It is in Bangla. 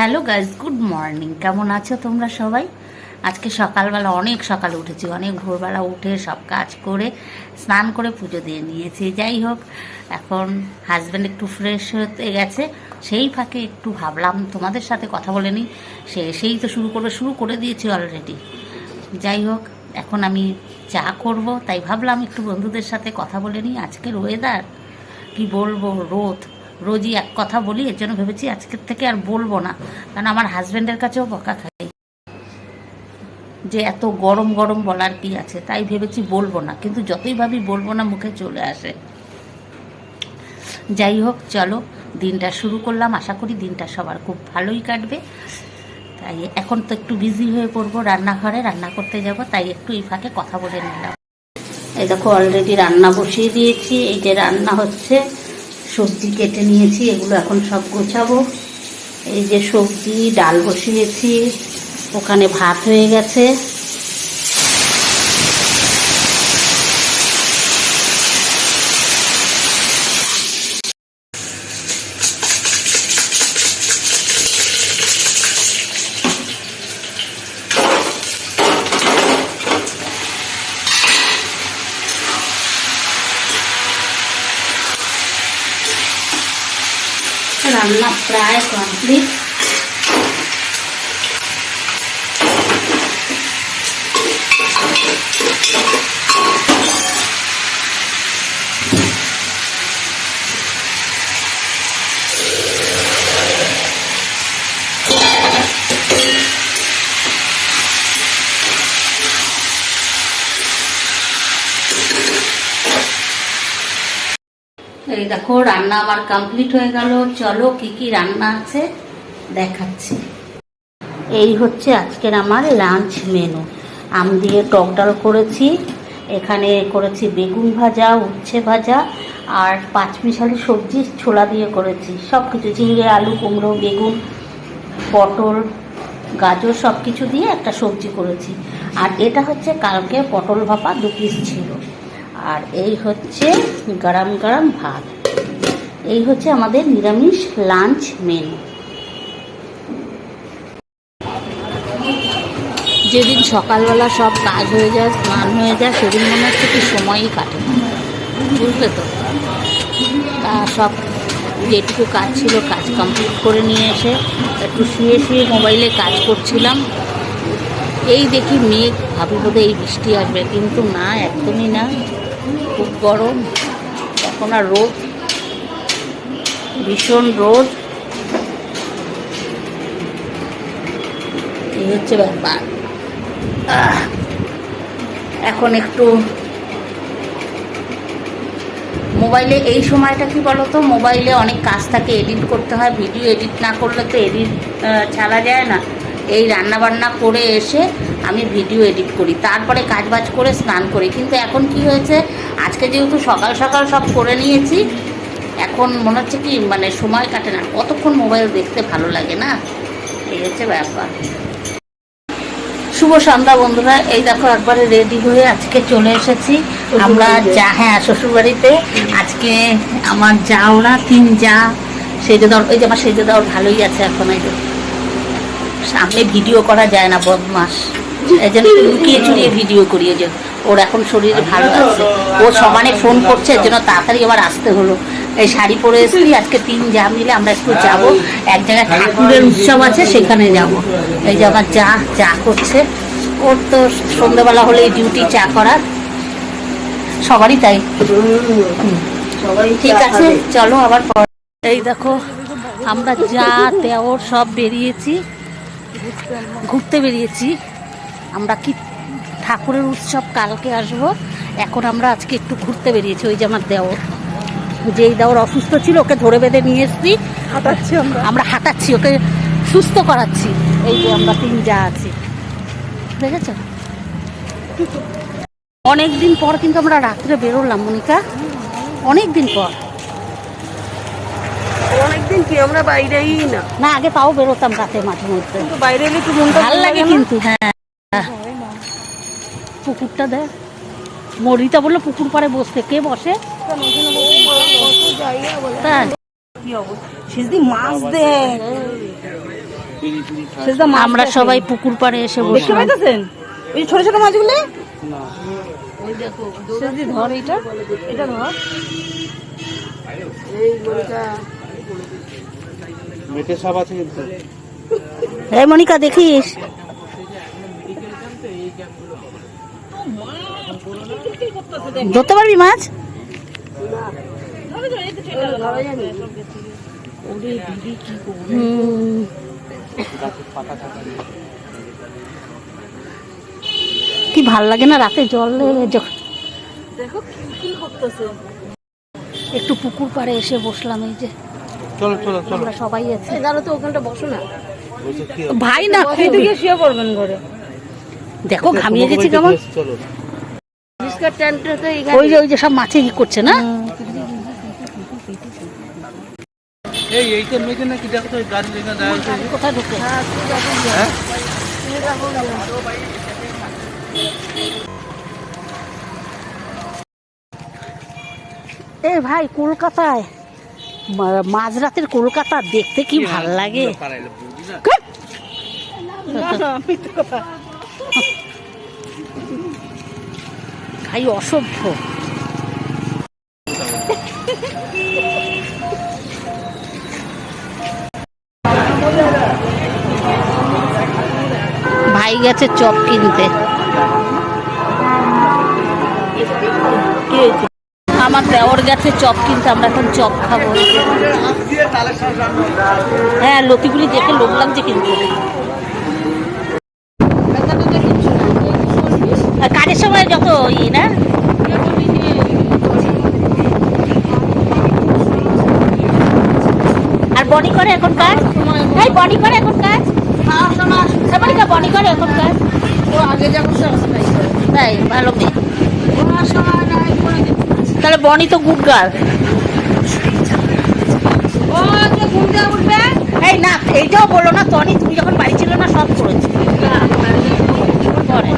Hello guys good morning. কেমন আছো তোমরা সবাই? আজকে সকালবেলা অনেক সকালে উঠেছি, অনেক ভোরবেলা উঠে সব কাজ করে, স্নান করে পুজো দিয়ে নিয়েছি। যাই হোক, এখন হাজব্যান্ড একটু ফ্রেশ হতে গেছে, সেই ফাঁকে একটু ভাবলাম তোমাদের সাথে কথা বলে নিই। সে, সেই তো শুরু করবে শুরু করে দিয়েছি অলরেডি যাই হোক, এখন আমি চা করব, তাই ভাবলাম একটু বন্ধুদের সাথে কথা বলে নিই। আজকের ওয়েদার কি বলব, রোদ। রোজই এক কথা বলি, এর জন্য ভেবেছি আজকের থেকে আর বলব না। কারণ আমার হাজব্যান্ডের কাছেও বকা খাই। যে এত গরম গরম বলার কি আছে, তাই ভেবেছি বলব না। কিন্তু যতই ভাবি বলব না, মুখে চলে আসে। যাই হোক, চলো, দিনটা শুরু করলাম। আশা করি দিনটা সবার খুব ভালোই কাটবে। তাই এখন তো একটু বিজি হয়ে পড়ব রান্নাঘরে, রান্না করতে যাব, তাই একটু এই ফাঁকে কথা বলে নিলাম। এই দেখো অলরেডি রান্না বসিয়ে দিয়েছি। এই যে রান্না হচ্ছে সবজি কেটে নিয়েছি, এগুলো এখন সব গোছাবো। এই যে সবজি, ডাল বসিয়েছি, ওখানে ভাত হয়ে গেছে। রান্না প্রায় এই দেখো, রান্না আমার কমপ্লিট হয়ে গেল। চলো, কি কি রান্না আছে দেখাচ্ছি। এই হচ্ছে আজকের আমার লাঞ্চ মেনু আম দিয়ে টক ডাল করেছি। এখানে করেছি বেগুন ভাজা, উচ্ছে ভাজা, আর পাঁচ মিশালি সবজি ছোলা দিয়ে করেছি। সব কিছু ঝিঙে আলু, কুমড়ো, বেগুন, পটল, গাজর সব কিছু দিয়ে একটা সবজি করেছি। আর এটা হচ্ছে কালকে পটল ভাপা দু পিস ছিল। আর এই হচ্ছে গরম গরম ভাত। এই হচ্ছে আমাদের নিরামিষ লাঞ্চ মেনু যেদিন সকালবেলা সব কাজ হয়ে যায়, স্নান হয়ে যায়, সেদিন মনে হচ্ছে কি সময়ই কাটে বুঝলে তো? তা সব যেটুকু কাজ ছিল কাজ কমপ্লিট করে নিয়ে এসে একটু শুয়ে শুয়ে মোবাইলে কাজ করছিলাম। এই দেখি মেঘ, ভাবি বোধহয় এই বৃষ্টি আসবে, কিন্তু না, একদমই না। খুব গরম, এখন আর রোদ, ভীষণ রোদ। এই হচ্ছে ব্যাপার। এখন একটু মোবাইলে, এই সময়টা কি বলতো? মোবাইলে অনেক কাজ থাকে, এডিট করতে হয়, ভিডিও এডিট না করলে তো এডিট ছাড়া যায় না। এই রান্না বান্না করে এসে আমি ভিডিও এডিট করি। তারপরে কাজ বাজ করে স্নান করি। কিন্তু এখন কি হয়েছে? আজকে যেহেতু সকাল সকাল সব করে নিয়েছি এখন মনে হচ্ছে কি মানে সময় কাটে না। কতক্ষণ মোবাইল দেখতে ভালো লাগে না? এই হচ্ছে ব্যাপার। শুভ সন্ধ্যা বন্ধুরা। এই দেখো একবারে রেডি হয়ে আজকে চলে এসেছি। আমরা যা হ্যাঁ শ্বশুরবাড়িতে। আজকে আমার যা ওরা তিন যা সেজে দেওয়ার ওই যে আমার সেজে দেওয়ার ভালোই আছে এখন এই সামনে ভিডিও করা যায় না বদমাস এই জন্য লুকিয়ে চুরিয়ে ভিডিও করি এই যে ওর এখন শরীর ভালো আছে। ও সমানে ফোন করছে এর জন্য তাড়াতাড়ি আবার আসতে হলো। এই শাড়ি পরে এসেছি আজকে তিন যা মিলে আমরা একটু যাব। এক জায়গায় ঠাকুরের উৎসব আছে সেখানে যাব। এই যে আমার যা চা করছে। ওর তো সন্ধ্যেবেলা হলে এই ডিউটি চা করার। সবারই তাই। ঠিক আছে চলো আবার এই দেখো আমরা যা দেওর সব বেরিয়েছি। ঘুরতে বেরিয়েছি। আমরা কি ঠাকুরের উৎসব কালকে আসব? এখন আমরা আজকে একটু ঘুরতে বেরিয়েছি ওই যে আমার দেওর। যেই দেওর অসুস্থ ছিল ওকে ধরে বেঁধে নিয়ে এসছি। হাঁটাচ্ছি আমরা। হাঁটাচ্ছি ওকে সুস্থ করাচ্ছি। এই যে আমরা তিন যা আছি। দেখেছ? অনেক দিন পর কিন্তু আমরা রাত্রে বেরোলাম মনিকা। অনেক দিন পর অনেকদিন কি? আমরা বাইরেই না। না আগে তাও বেরোতাম রাতে মাঝে মধ্যে। বাইরে এলে একটু মনটা ভালো লাগে কিন্তু হ্যাঁ। পুকুরটা দেখ। মরিতা বলল পুকুর পাড়ে বসতে কে বসে? মাছ দেখ মাছ আমরা সবাই পুকুর পাড়ে এসে বসলাম। পাইতেছেন? ওই ছোট ছোট মাছগুলো? ধর এটা এটা ধর। এই গলিটা মেটে সাপ আছে কিন্তু এই মনিকা দেখিস? ধরতে পারবি মাছ? কি ভালো লাগে না রাতে জল যখন দেখো কি কি করতেছে? একটু পুকুর পাড়ে এসে বসলাম এই যে। চলো চলো চলো। আমরা সবাই আছি। তো ওখানটা বসো না। ভাই না শুয়ে পড়বেন ঘরে। দেখো ঘামিয়ে গেছি কেমন? তো ওই যে ওই যে সব মাছে ই করছে না? তো কোথায় ঢুকে হ্যাঁ এ ভাই কলকাতায় মাঝরাতের কলকাতা দেখতে কি ভালো লাগে? পাড়াইলে বুঝি ভাই, অসভ্য। ভাই গেছে চপ কিনতে। আমার দেওর গেছে চপ কিনতে, আমরা এখন চপ খাব। হ্যাঁ লতিগুলি দেখে লোক লাগছে কিন্তু আর কাজের সময় যত ই না? আর বডি করে এখন কাজ? এই বডি করে এখন কাজ? এবারে বডি করে এখন কাজ। ও আগে যেমন তাই ভালো মেয়ে। তাহলে বনি তো গুড গার্ল। এই না এইটাও বলো না তনি তুমি যখন বাড়ি ছিল না সব করেছি। করে